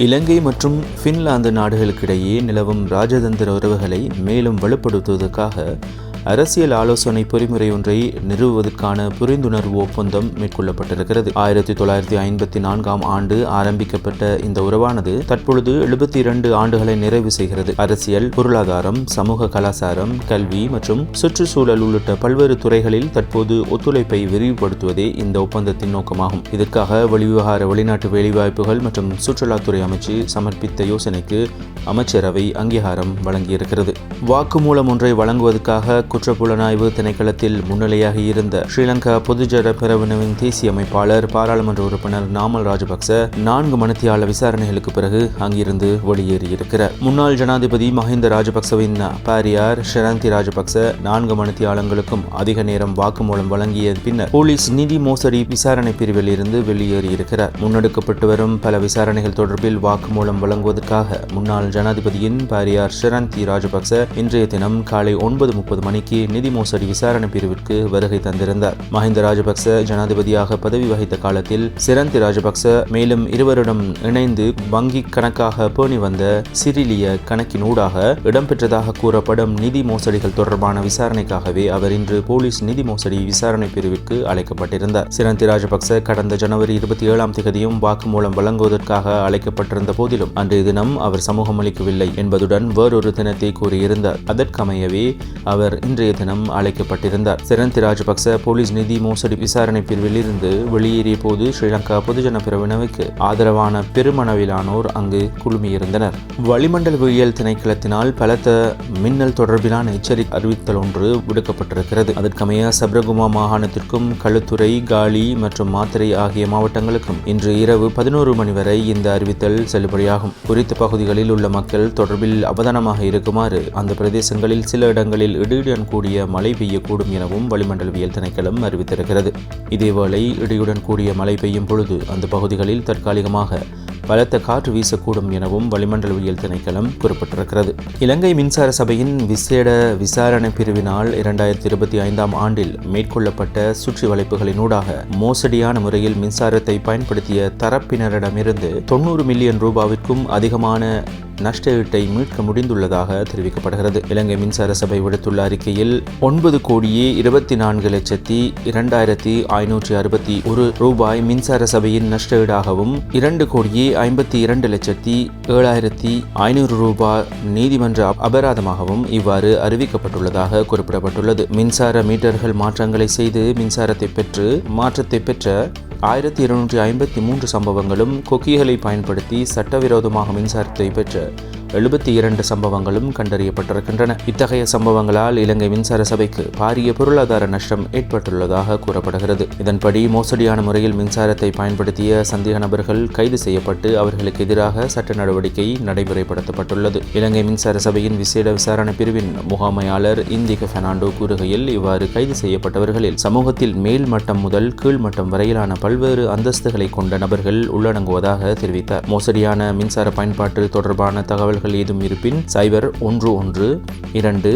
இலங்கை மற்றும் பின்லாந்து நாடுகளுக்கிடையே நிலவும் ராஜதந்திர உறவுகளை மேலும் வலுப்படுத்துவதற்காக அரசியல் ஆலோசனை பொறிமுறை ஒன்றை நிறுவுவதற்கான புரிந்துணர்வு ஒப்பந்தம் மேற்கொள்ளப்பட்டிருக்கிறது. ஆயிரத்தி தொள்ளாயிரத்தி ஐம்பத்தி நான்காம் ஆண்டு ஆரம்பிக்கப்பட்ட இந்த உறவானது தற்பொழுது எழுபத்தி இரண்டு ஆண்டுகளை நிறைவு செய்கிறது. அரசியல் பொருளாதாரம் சமூக கலாச்சாரம் கல்வி மற்றும் சுற்றுச்சூழல் உள்ளிட்ட பல்வேறு துறைகளில் தற்போது ஒத்துழைப்பை விரிவுபடுத்துவதே இந்த ஒப்பந்தத்தின் நோக்கமாகும். இதற்காக வெளிவிவகார வெளிநாட்டு வேலைவாய்ப்புகள் மற்றும் சுற்றுலாத்துறை அமைச்சு சமர்ப்பித்த யோசனைக்கு அமைச்சரவை அங்கீகாரம் வழங்கியிருக்கிறது. வாக்குமூலம் ஒன்றை வழங்குவதற்காக குற்றப்புலனாய்வு திணைக்களத்தில் முன்னிலையாக இருந்த ஸ்ரீலங்கா பொதுஜன பிரிவினவின் தேசிய அமைப்பாளர் பாராளுமன்ற உறுப்பினர் நாமல் ராஜபக்ச நான்கு மணித்தியால விசாரணைகளுக்கு பிறகு அங்கிருந்து வெளியேறியிருக்கிறார். முன்னாள் ஜனாதிபதி மஹிந்த ராஜபக்சவின் பாரியார் ஷரந்தி ராஜபக்ச நான்கு மணித்தியாலங்களுக்கும் அதிக நேரம் வாக்குமூலம் வழங்கிய பின்னர் போலீஸ் நிதி மோசடி விசாரணை பிரிவில் இருந்து வெளியேறியிருக்கிறார். முன்னெடுக்கப்பட்டு வரும் பல விசாரணைகள் தொடர்பில் வாக்குமூலம் வழங்குவதற்காக முன்னாள் ஜனாதிபதியின் பாரியார் ஷரந்தி ராஜபக்ச இன்றைய தினம் காலை ஒன்பது முப்பது மணி மணிக்கு நிதி மோசடி விசாரணை பிரிவிற்கு வருகை தந்திருந்தார். மஹிந்த ராஜபக்ச ஜனாதிபதியாக பதவி வகித்த காலத்தில் சிரந்தி ராஜபக்ச மேலும் இருவரிடம் இணைந்து வங்கி கணக்காக பேணி வந்த சிரிலிய கணக்கினூடாக இடம்பெற்றதாக கூறப்படும் நிதி மோசடிகள் தொடர்பான விசாரணைக்காகவே அவர் இன்று போலீஸ் நிதி மோசடி விசாரணை பிரிவிற்கு அழைக்கப்பட்டிருந்தார். சிரந்தி ராஜபக்ச கடந்த ஜனவரி இருபத்தி ஏழாம் தேதியும் வாக்குமூலம் வழங்குவதற்காக அழைக்கப்பட்டிருந்த போதிலும் அன்றைய தினம் அவர் சமூகம் அளிக்கவில்லை என்பதுடன் வேறொரு தினத்தை கூறியிருந்தார். அதற்கமையவே அவர் அன்றைய தினம் அழைக்கப்பட்டிருந்தார். சிரந்தி ராஜபக்ச போலீஸ் நிதி மோசடி விசாரணை பிரிவில் இருந்து வெளியேறிய போது ஸ்ரீலங்கா பொதுஜன பிரிவினவுக்கு ஆதரவான பெருமளவிலானோர் அங்கு குழுமியிருந்தனர். வளிமண்டலவியல் திணைக்களத்தினால் பலத்த மின்னல் தொடர்பிலான எச்சரிக்கை அறிவித்தல் ஒன்று விடுக்கப்பட்டிருக்கிறது. அதற்கமைய சபரகுமா மாகாணத்திற்கும் களுத்துறை காலி மற்றும் மாத்திரை ஆகிய மாவட்டங்களுக்கும் இன்று இரவு பதினோரு மணி வரை இந்த அறிவித்தல் செல்லுபடியாகும். குறித்த பகுதிகளில் உள்ள மக்கள் தொடர்பில் அவதானமாக இருக்குமாறு அந்த பிரதேசங்களில் சில இடங்களில் இடியுடன் கூடிய மழை பெய்யக்கூடும் எனவும் வளிமண்டலவியல் திணைக்களம் அறிவித்திருக்கிறது. இதேவேளை இடியுடன் கூடிய மழை பெய்யும் பொழுது அந்த பகுதிகளில் தற்காலிகமாக பலத்த காற்று வீசக்கூடும் எனவும் வளிமண்டலவியல் திணைக்களம் குறிப்பிட்டிருக்கிறது. இலங்கை மின்சார சபையின் விசேட விசாரணை பிரிவினால் இரண்டாயிரத்தி இருபத்தி ஐந்தாம் ஆண்டில் மேற்கொள்ளப்பட்ட சுற்றி வளைப்புகளினூடாக மோசடியான முறையில் மின்சாரத்தை பயன்படுத்திய தரப்பினரிடமிருந்து தொண்ணூறு மில்லியன் ரூபாவிற்கும் அதிகமான நஷ்டஈட்டை மீட்க முடிந்துள்ளதாக தெரிவிக்கப்படுகிறது. இலங்கை மின்சார சபை விடுத்துள்ள அறிக்கையில் ஒன்பது கோடியே இருபத்தி நான்கு லட்சத்தி இரண்டாயிரத்தி ஐநூற்றி அறுபத்தி ஒரு ரூபாய் மின்சார சபையின் நஷ்டஈடாகவும் இரண்டு கோடியே ஐம்பத்தி இரண்டு லட்சத்தி ஏழாயிரத்தி ஐநூறு ரூபாய் நீதிமன்ற அபராதமாகவும் இவ்வாறு அறிவிக்கப்பட்டுள்ளதாக குறிப்பிடப்பட்டுள்ளது. மின்சார மீட்டர்கள் மாற்றங்களை செய்து மின்சாரத்தை பெற்று மாற்றத்தை பெற்ற ஆயிரத்தி இருநூற்றி ஐம்பத்தி மூன்று சம்பவங்களும் கொக்கிகளை பயன்படுத்தி சட்டவிரோதமாக மின்சாரத்தை பெற்ற எழுபத்தி இரண்டு சம்பவங்களும் கண்டறியப்பட்டிருக்கின்றன. இத்தகைய சம்பவங்களால் இலங்கை மின்சார சபைக்கு பாரிய பொருளாதார நஷ்டம் ஏற்பட்டுள்ளதாக கூறப்படுகிறது. இதன்படி மோசடியான முறையில் மின்சாரத்தை பயன்படுத்திய சந்தேக நபர்கள் கைது செய்யப்பட்டு அவர்களுக்கு எதிராக சட்ட நடவடிக்கை நடைமுறைப்படுத்தப்பட்டுள்ளது. இலங்கை மின்சார சபையின் விசேட விசாரணை பிரிவின் முகாமையாளர் இந்திக பெர்னாண்டோ கூறுகையில் இவ்வாறு கைது செய்யப்பட்டவர்களில் சமூகத்தில் மேல் மட்டம் முதல் கீழ்மட்டம் வரையிலான பல்வேறு அந்தஸ்துகளை கொண்ட நபர்கள் உள்ளடங்குவதாக தெரிவித்தார். மோசடியான மின்சார பயன்பாட்டு தொடர்பான தகவல் தகவல்கள் ஏதும் இருப்பின் சைபர் ஒன்று ஒன்று இரண்டு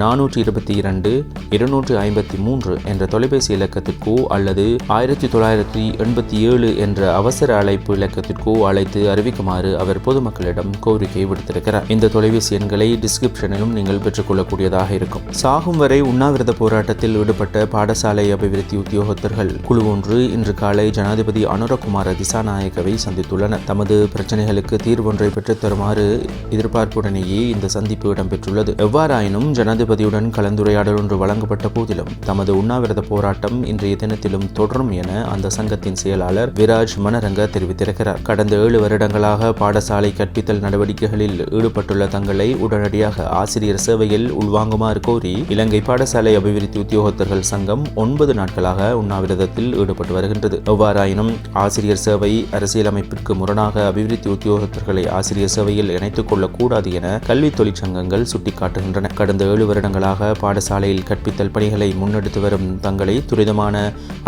நானூற்றி இருபத்தி இரண்டு இருநூற்றி ஐம்பத்தி மூன்று என்ற தொலைபேசி இலக்கத்திற்கோ அல்லது ஆயிரத்தி தொள்ளாயிரத்தி எண்பத்தி ஏழு என்ற அவசர அழைப்பு இலக்கத்திற்கோ அழைத்து அறிவிக்குமாறு அவர் பொதுமக்களிடம் கோரிக்கை விடுத்திருக்கிறார். இந்த தொலைபேசி எண்களை டிஸ்கிரிப்ஷனிலும் நீங்கள் பெற்றுக்கொள்ளக்கூடியதாக இருக்கும். சாகும் வரை உண்ணாவிரத போராட்டத்தில் ஈடுபட்ட பாடசாலை அபிவிருத்தி உத்தியோகத்தர்கள் குழு ஒன்று இன்று காலை ஜனாதிபதி அனுரகுமார திசாநாயக்கவை சந்தித்துள்ளனர். தமது பிரச்சனைகளுக்கு தீர்வொன்றை பெற்றுத்தருமாறு எதிர்பார்ப்புடனேயே இந்த சந்திப்பு இடம்பெற்றுள்ளது. எவ்வாறாயினும் ஜனாதிபதியுடன் கலந்துரையாடல் ஒன்று வழங்கப்பட்ட போதிலும் தமது உண்ணாவிரத போராட்டம் இன்றைய தினத்திலும் தொடரும் என அந்த சங்கத்தின் செயலாளர் விராஜ் மனரங்க தெரிவித்திருக்கிறார். கடந்த ஏழு வருடங்களாக பாடசாலை கற்பித்தல் நடவடிக்கைகளில் ஈடுபட்டுள்ள தங்களை உடனடியாக ஆசிரியர் சேவையில் உள்வாங்குமாறு கோரி இலங்கை பாடசாலை அபிவிருத்தி உத்தியோகத்தர்கள் சங்கம் ஒன்பது நாட்களாக உண்ணாவிரதத்தில் ஈடுபட்டு வருகின்றது. எவ்வாறாயினும் ஆசிரியர் சேவை அரசியலமைப்பிற்கு முரணாக அபிவிருத்தி உத்தியோகத்தர்களை ஆசிரியர் சேவையில் இணைத்துக் கொள்ளக்கூடாது என கல்வி தொழிற்சங்கங்கள் சுட்டிக்காட்டுகின்றன. கடந்த ஏழு வருடங்களாக பாடசாலையில் கற்பித்தல் பணிகளை முன்னெடுத்து வரும் தங்களை துரிதமான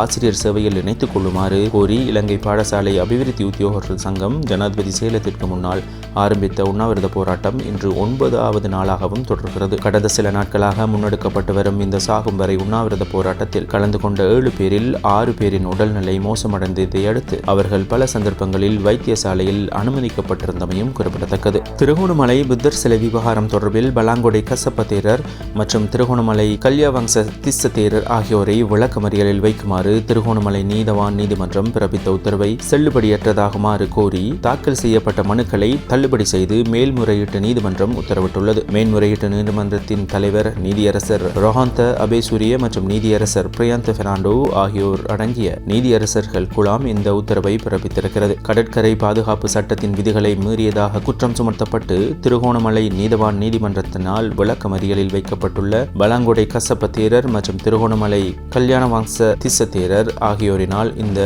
ஆசிரியர் சேவையில் இணைத்துக் கொள்ளுமாறு கோரி இலங்கை பாடசாலை அபிவிருத்தி உத்தியோகர்கள் சங்கம் ஜனாதிபதி சேலத்திற்கு முன்னால் ஆரம்பித்த உண்ணாவிரத போராட்டம் இன்று ஒன்பதாவது நாளாகவும் தொடர்கிறது. கடந்த சில நாட்களாக முன்னெடுக்கப்பட்டு வரும் இந்த சாகும் வரை உண்ணாவிரத போராட்டத்தில் கலந்து கொண்ட ஏழு பேரில் ஆறு பேரின் உடல்நிலை மோசமடைந்ததை அடுத்து அவர்கள் பல சந்தர்ப்பங்களில் வைத்தியசாலையில் அனுமதிக்கப்பட்டிருந்தமையும் குறிப்பிடத்தக்கது. திருகோணமலை புத்தர் சிலை விவகாரம் தொடர்பில் பலாங்கொடை கசப்ப தேரர் மற்றும் திருகோணமலை கல்யாவங்ச திஸ்ஸ தேரர் ஆகியோரை விளக்கமறியலில் வைக்குமாறு திருகோணமலை நீதவான் நீதிமன்றம் பிறப்பித்த உத்தரவை செல்லுபடியற்றதாகுமாறு கோரி தாக்கல் செய்யப்பட்ட மனுக்களை தள்ளுபடி செய்து மேல்முறையீட்டு நீதிமன்றம் உத்தரவிட்டுள்ளது. மேல்முறையீட்டு நீதிமன்றத்தின் தலைவர் நீதியரசர் ரொஹாந்த அபேசூரிய மற்றும் நீதியரசர் பிரியாந்த பெர்னாண்டோ ஆகியோர் அடங்கிய நீதியரசர்கள் குழாம் இந்த உத்தரவை பிறப்பித்திருக்கிறது. கடற்கரை பாதுகாப்பு சட்டத்தின் விதிகளை மீறியதாக குற்றம் சுமத்தப்பட்ட திருகோணமலை நீதவான் நீதிமன்றத்தினால் விளக்கமறியலில் வைக்கப்பட்டுள்ள பலாங்குடை கசப்ப தேரர் மற்றும் திருகோணமலை கல்யாணவாங்ச திச தேரர் ஆகியோரினால் இந்த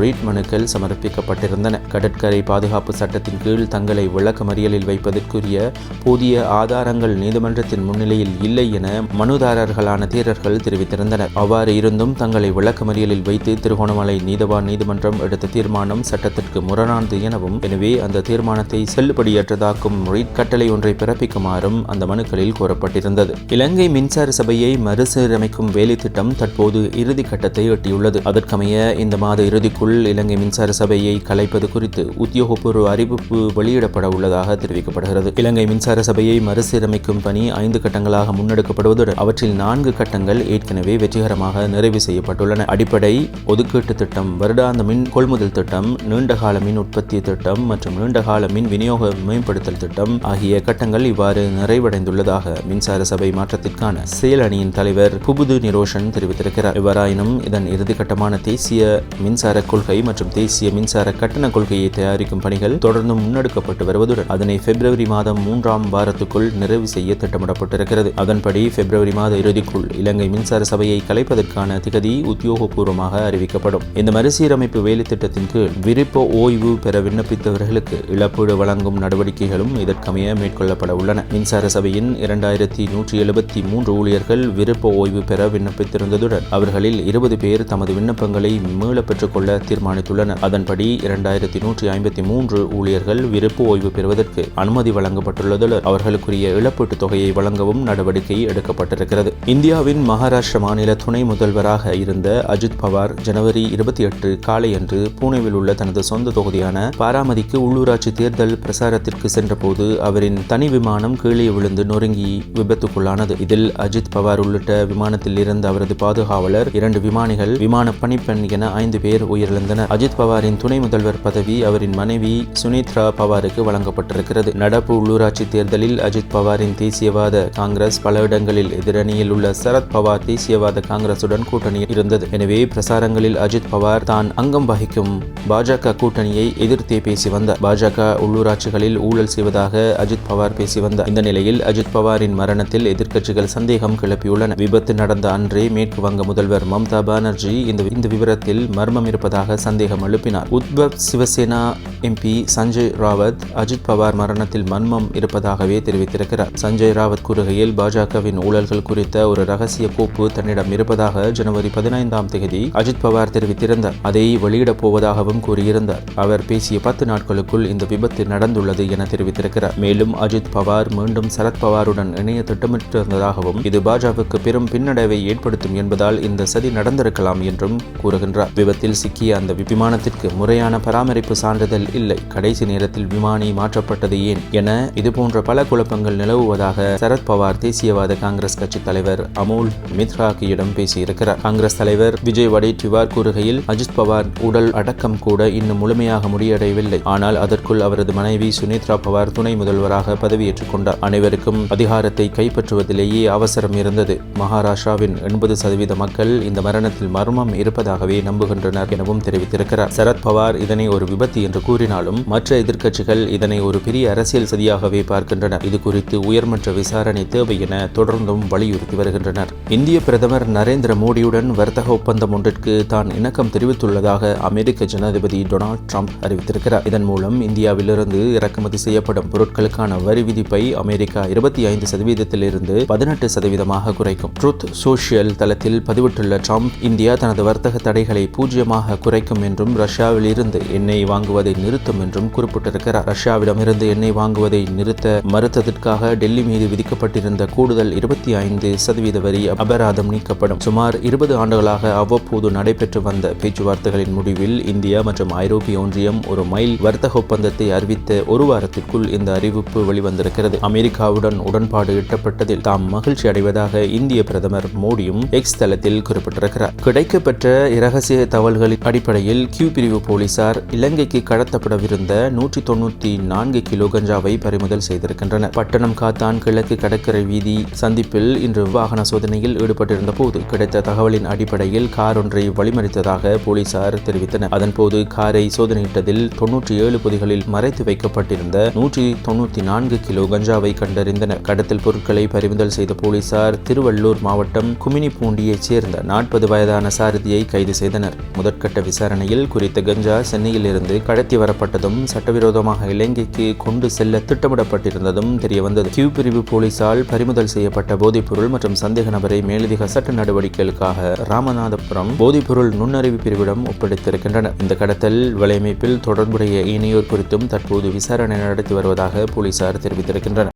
ரீட் மனுக்கள் சமர்ப்பிக்கப்பட்டிருந்தன. கடற்கரை பாதுகாப்பு சட்டத்தின் கீழ் தங்களை விளக்கமறியலில் வைப்பதற்குரிய போதிய ஆதாரங்கள் நீதிமன்றத்தின் முன்னிலையில் இல்லை என மனுதாரர்களான தேரர்கள் தெரிவித்திருந்தனர். அவ்வாறு இருந்தும் தங்களை விளக்கமறியலில் வைத்து திருகோணமலை நீதவான் நீதிமன்றம் எடுத்த தீர்மானம் சட்டத்திற்கு முரணானது எனவும் எனவே அந்த தீர்மானத்தை செல்லுபடியற்றதாக்கும் ரீட் கட்டளை ஒன்றை பிறப்பிக்குமாறும் அந்த மனுக்களில் கோரப்பட்டிருந்தது இலங்கை மின்சார சபையை மறுசீரமைக்கும் வேலை திட்டம் தற்போது இறுதி கட்டத்தை எட்டியுள்ளது. அதற்கமைய இந்த மாத இறுதிக்குள் இலங்கை மின்சார சபையை கலைப்பது குறித்து உத்தியோகபூர்வ அறிவிப்பு வெளியிடப்பட உள்ளதாக தெரிவிக்கப்படுகிறது. இலங்கை மின்சார சபையை மறுசீரமைக்கும் பணி ஐந்து கட்டங்களாக முன்னெடுக்கப்படுவதுடன் அவற்றில் நான்கு கட்டங்கள் ஏற்கனவே வெற்றிகரமாக நிறைவு செய்யப்பட்டுள்ளன. அடிப்படை ஒதுக்கீட்டு திட்டம் வருடாந்த மின் கொள்முதல் திட்டம் நீண்டகால மின் உற்பத்தி திட்டம் மற்றும் நீண்டகால மின் விநியோக மேம்படுத்தல் திட்டம் ஆகிய கட்டங்கள் இவ்வாறு நிறைவடைந்துள்ளதாக மின்சார சபை மாற்றத்திற்கான செயல் அணியின் தலைவர் புபுது நிரோஷன் தெரிவித்திருக்கிறார். இவ்வாறாயினும் இதன் இறுதிக்கட்டமான தேசிய மின்சார கொள்கை மற்றும் தேசிய மின்சார கட்டண கொள்கையை தயாரிக்கும் பணிகள் தொடர்ந்து முன்னெடுக்கப்பட்டு வருவதுடன் அதனை பிப்ரவரி மாதம் மூன்றாம் வாரத்துக்குள் நிறைவு செய்ய திட்டமிடப்பட்டிருக்கிறது. அதன்படி பிப்ரவரி மாத இறுதிக்குள் இலங்கை மின்சார சபையை கலைப்பதற்கான திகதி உத்தியோகபூர்வமாக அறிவிக்கப்படும். இந்த மறுசீரமைப்பு வேலை திட்டத்தின் கீழ் விருப்ப ஓய்வு பெற விண்ணப்பித்தவர்களுக்கு இழப்பீடு வழங்கும் நடவடிக்கைகளும் இதற்கமைய மேற்கொள்ளப்பட உள்ளன. மின்சார சபையின் இரண்டாயிரத்தி நூற்றி எழுபத்தி மூன்று ஊழியர்கள் விருப்ப ஓய்வு பெற விண்ணப்பித்திருந்ததுடன் அவர்களில் இருபது பேர் தமது விண்ணப்பங்களை மீள பெற்றுக்கொள்ள தீர்மானித்துள்ளனர். அதன்படி இரண்டாயிரத்தி நூற்றி ஐம்பத்தி மூன்று ஊழியர்கள் விருப்பு ஓய்வு பெறுவதற்கு அனுமதி வழங்கப்பட்டுள்ளதுடன் அவர்களுக்குரிய இழப்பீட்டுத் தொகையை வழங்கவும் நடவடிக்கை எடுக்கப்பட்டிருக்கிறது. இந்தியாவின் மகாராஷ்டிர மாநில துணை முதல்வராக இருந்த அஜித் பவார் ஜனவரி இருபத்தி எட்டு காலையன்று பூனேவில் உள்ள தனது சொந்த தொகுதியான பாராமதிக்கு உள்ளூராட்சி தேர்தல் பிரசாரத்திற்கு சென்றபோது அவரின் தனி விமானம் கீழே விழுந்து நொறுங்கி விபத்துக்குள்ளானது. இதில் அஜித் பவார் உள்ளிட்ட விமானத்தில் இருந்த அவரது பாதுகாவலர் இரண்டு விமானிகள் விமான பணிப்பெண் என ஐந்து பேர் உயிரிழந்தனர் அஜித் பவாரின் துணை முதல்வர் பதவி அவரின் மனைவி சுனித்ரா பவாருக்கு வழங்கப்பட்டிருக்கிறது. நடப்பு உள்ளூராட்சி தேர்தலில் அஜித் பவாரின் தேசியவாத காங்கிரஸ் பல இடங்களில் எதிரணியில் உள்ள சரத் பவார் தேசியவாத காங்கிரசுடன் கூட்டணியில் இருந்தது. எனவே பிரசாரங்களில் அஜித் பவார் தான் அங்கம் வகிக்கும் பாஜக கூட்டணியை எதிர்த்தே பேசி வந்தார். பாஜக உள்ளூராட்சிகளில் ஊழல் செய்வதாக அஜித் பவார் பேசி வந்தார். இந்த நிலையில் அஜித் பவாரின் மரணத்தில் எதிர்க்கட்சிகள் சந்தேகம் கிளப்பியுள்ளன. விபத்து நடந்த அன்றே மேற்கு வங்க முதல்வர் மம்தா பானர்ஜி இந்த இந்த விவரத்தில் மர்மம் இருப்பதாக சந்தேகம் எழுப்பினார். உத்பவ் சிவசேனா எம்பி சஞ்சய் ராவத் அஜித் பவார் மரணத்தில் மன்மம் இருப்பதாகவே தெரிவித்திருக்கிறார். சஞ்சய் ராவத் கூறுகையில் பாஜகவின் ஊழல்கள் குறித்த ஒரு ரகசிய கோப்பு தன்னிடம் இருப்பதாக ஜனவரி பதினைந்தாம் தேதி அஜித் பவார் தெரிவித்திருந்தார். அதை வெளியிடப் போவதாகவும் கூறியிருந்தார். அவர் பேசிய பத்து நாட்களுக்குள் இந்த விபத்து நடந்துள்ளது என தெரிவித்திருக்கிறார். மேலும் அஜித் பவார் மீண்டும் சரத் பவாருடன் இணைய திட்டமிட்டிருந்ததாகவும் இது பாஜகவுக்கு பெரும் பின்னடைவை ஏற்படுத்தும் என்பதால் இந்த சதி நடந்திருக்கலாம் என்றும் கூறுகின்றார். விபத்தில் சிக்கி சிக்கிய அந்த விமானத்திற்கு முறையான பராமரிப்பு சான்றிதழ் இல்லை. கடைசி நேரத்தில் விமானி மாற்றப்பட்டது ஏன் என இதுபோன்ற பல குழப்பங்கள் நிலவுவதாக சரத் பவார் தேசியவாத காங்கிரஸ் கட்சி தலைவர் அமோல் மித்ராக்கியிடம் பேசியிருக்கிறார். காங்கிரஸ் தலைவர் விஜய் வடேட்டிவார் கூறுகையில் அஜித் பவார் உடல் அடக்கம் கூட இன்னும் முழுமையாக முடியடையவில்லை. ஆனால் அதற்குள் அவரது மனைவி சுனித்ரா பவார் துணை முதல்வராக பதவியேற்றுக் கொண்டார். அனைவருக்கும் அதிகாரத்தை கைப்பற்றுவதிலேயே அவசரம் இருந்தது. மகாராஷ்டிராவின் எண்பது சதவீத மக்கள் இந்த மரணத்தில் மர்மம் இருப்பதாகவே நம்புகின்றனர் எனவும் எனவும் தெரிவித்திருக்கிறார். சரத்பவார் இதனை ஒரு விபத்து என்று கூறினாலும் மற்ற எதிர்க்கட்சிகள் இதனை ஒரு பெரிய அரசியல் சதியாகவே பார்க்கின்றன. இது குறித்து உயர்மன்ற விசாரணை தேவை என தொடர்ந்தும் வலியுறுத்தி வருகின்றனர். இந்திய பிரதமர் நரேந்திர மோடியுடன் வர்த்தக ஒப்பந்தம் ஒன்றிற்கு தான் இணக்கம் தெரிவித்துள்ளதாக அமெரிக்க ஜனாதிபதி டொனால்ட் ட்ரம்ப் அறிவித்திருக்கிறார். இதன் மூலம் இந்தியாவிலிருந்து இறக்குமதி செய்யப்படும் பொருட்களுக்கான வரி விதிப்பை அமெரிக்கா இருபத்தி ஐந்து சதவீதத்திலிருந்து பதினெட்டு சதவீதமாக குறைக்கும். ட்ரூத் சோஷியல் தளத்தில் பதிவிட்டுள்ள ட்ரம்ப் இந்தியா தனது வர்த்தக தடைகளை பூஜ்ஜியமாக குறைக்கும் என்றும் ரஷ்யாவில் இருந்து எண்ணெய் வாங்குவதை நிறுத்தும் என்றும் குறிப்பிட்டிருக்கிறார். ரஷ்யாவிடமிருந்து எண்ணெய் வாங்குவதை நிறுத்த மறுத்ததற்காக டெல்லி மீது விதிக்கப்பட்டிருந்த கூடுதல் இருபத்தி ஐந்து சதவீத வரி அபராதம் நீக்கப்படும். சுமார் இருபது ஆண்டுகளாக அவ்வப்போது நடைபெற்று வந்த பேச்சுவார்த்தைகளின் முடிவில் இந்தியா மற்றும் ஐரோப்பிய ஒன்றியம் ஒரு மைல் வர்த்தக ஒப்பந்தத்தை அறிவித்த ஒரு வாரத்திற்குள் இந்த அறிவிப்பு வெளிவந்திருக்கிறது. அமெரிக்காவுடன் உடன்பாடு எட்டப்பட்டதில் தாம் மகிழ்ச்சி அடைவதாக இந்திய பிரதமர் மோடியும் எக்ஸ் தளத்தில் குறிப்பிட்டிருக்கிறார். கிடைக்கப்பெற்ற இரகசிய தகவல்களின் அடிப்படையில் கியூ பிரிவு போலீசார் இலங்கைக்கு கடத்தப்படவிருந்த நூற்றி தொண்ணூத்தி நான்கு கிலோ கஞ்சாவை பறிமுதல் செய்திருக்கின்றனர். பட்டணம் காத்தான் கிழக்கு கடற்கரை வீதி சந்திப்பில் இன்று வாகன சோதனையில் ஈடுபட்டிருந்த போது கிடைத்த தகவலின் அடிப்படையில் கார் ஒன்றை வழிமறித்ததாக போலீசார் தெரிவித்தனர். அதன்போது காரை சோதனையிட்டதில் தொன்னூற்றி ஏழு பொதிகளில் மறைத்து வைக்கப்பட்டிருந்த நூற்றி தொண்ணூத்தி நான்கு கிலோ கஞ்சாவை கண்டறிந்தனர். கடத்தல் பொருட்களை பறிமுதல் செய்த போலீசார் திருவள்ளூர் மாவட்டம் குமினிப்பூண்டியைச் சேர்ந்த நாற்பது வயதான சாரதியை கைது செய்தனர். முதற்கட்ட விசாரணையில் குறித்த கஞ்சா சென்னையில் இருந்து கடத்தி வரப்பட்டதும் சட்டவிரோதமாக இலங்கைக்கு கொண்டு செல்ல திட்டமிடப்பட்டிருந்ததும் தெரியவந்தது. கியூ பிரிவு போலீசால் பறிமுதல் செய்யப்பட்ட போதைப்பொருள் மற்றும் சந்தேக நபரை மேலதிக சட்ட நடவடிக்கைகளுக்காக ராமநாதபுரம் போதைப்பொருள் நுண்ணறிவு பிரிவிடம் ஒப்படைத்திருக்கின்றனர் இந்த கடத்தல் வலையமைப்பில் தொடர்புடைய இணையோர் குறித்தும் தற்போது விசாரணை நடத்தி வருவதாக போலீசார் தெரிவித்திருக்கின்றனர்.